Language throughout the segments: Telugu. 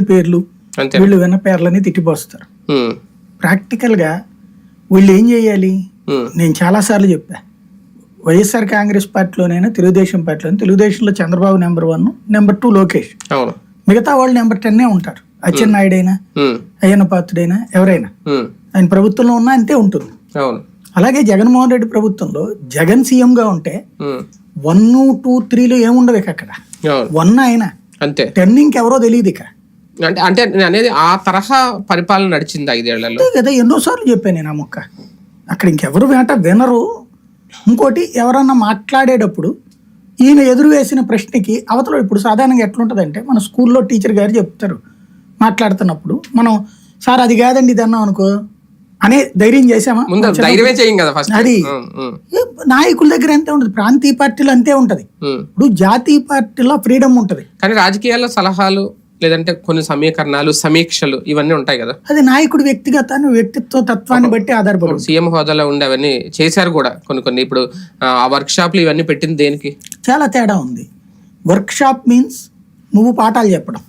పేర్లు వీళ్ళు విన్న పేర్లని తిట్టిపోస్తారు ప్రాక్టికల్గా వీళ్ళు ఏం చేయాలి? నేను చాలా సార్లు చెప్పా. వైఎస్ఆర్ కాంగ్రెస్ పార్టీలోనైనా తెలుగుదేశం పార్టీలో తెలుగుదేశంలో Chandrababu number one number two Lokesh. మిగతా వాళ్ళు నెంబర్ టెన్నే ఉంటారు. అచ్చెన్నాయుడైనా అయ్యన్న పాత్రుడైనా ఎవరైనా. ఆయన ప్రభుత్వంలో ఉన్నా అంతే ఉంటుంది. అలాగే జగన్మోహన్ రెడ్డి ప్రభుత్వంలో జగన్ సీఎం గా ఉంటే వన్ టూ త్రీలు ఏముండవు ఇక అక్కడ. వన్ ఆయన అంతే. టెన్ ఇంకెవరో తెలియదు ఇక. అంటే అంటే నేను అనేది ఆ తరహా పరిపాలన నడిచింది ఐదేళ్ళలో? అంతే కదా ఎన్నోసార్లు చెప్పాను నేను ఆ మొక్క. అక్కడ ఇంకెవరు వెంట వినరు. ఇంకోటి ఎవరన్నా మాట్లాడేటప్పుడు ఈయన ఎదురు వేసిన ప్రశ్నకి అవతల ఇప్పుడు సాధారణంగా ఎట్లుంటుందంటే మన స్కూల్లో టీచర్ గారు చెప్తారు మాట్లాడుతున్నప్పుడు మనం సార్ అది కాదండి ఇది అన్నాం అనుకో అనే ధైర్యం చేసామా ముందు ధైర్యమే చేయం కదా ఫస్ట్ అది. నాయకుల దగ్గర అంతే ఉంటుంది ప్రాంతీయ పార్టీలు అంతే ఉంటది. ఇప్పుడు జాతీయ పార్టీలో ఫ్రీడమ్ ఉంటది. కానీ రాజకీయాల్లో సలహాలు లేదంటే కొన్ని సమీకరణాలు సమీక్షలు ఇవన్నీ ఉంటాయి కదా. అది నాయకుడి వ్యక్తిగతాన్ని వ్యక్తిత్వ తత్వాన్ని బట్టి ఆధారపడి. సీఎం హోదాలో ఉండి అవన్నీ చేశారు కూడా కొన్ని కొన్ని. ఇప్పుడు ఆ వర్క్ షాప్లు ఇవన్నీ పెట్టింది దేనికి? చాలా తేడా ఉంది. వర్క్ షాప్ మీన్స్ నువ్వు పాఠాలు చెప్పడం.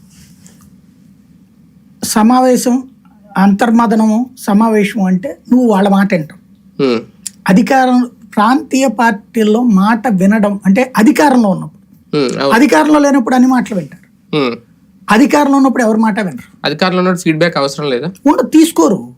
సమావేశం అంతర్మదనము సమావేశం అంటే నువ్వు వాళ్ళ మాట వింటావు అధికారం ప్రాంతీయ పార్టీల్లో మాట వినడం అంటే అధికారంలో ఉన్నప్పుడు. అధికారంలో లేనప్పుడు అన్ని మాటలు వింటారు. అధికారంలో ఉన్నప్పుడు ఎవరి మాట వినరు. అధికారంలో ఉన్న ఫీడ్బ్యాక్ అవసరం లేదా? తీసుకోరు.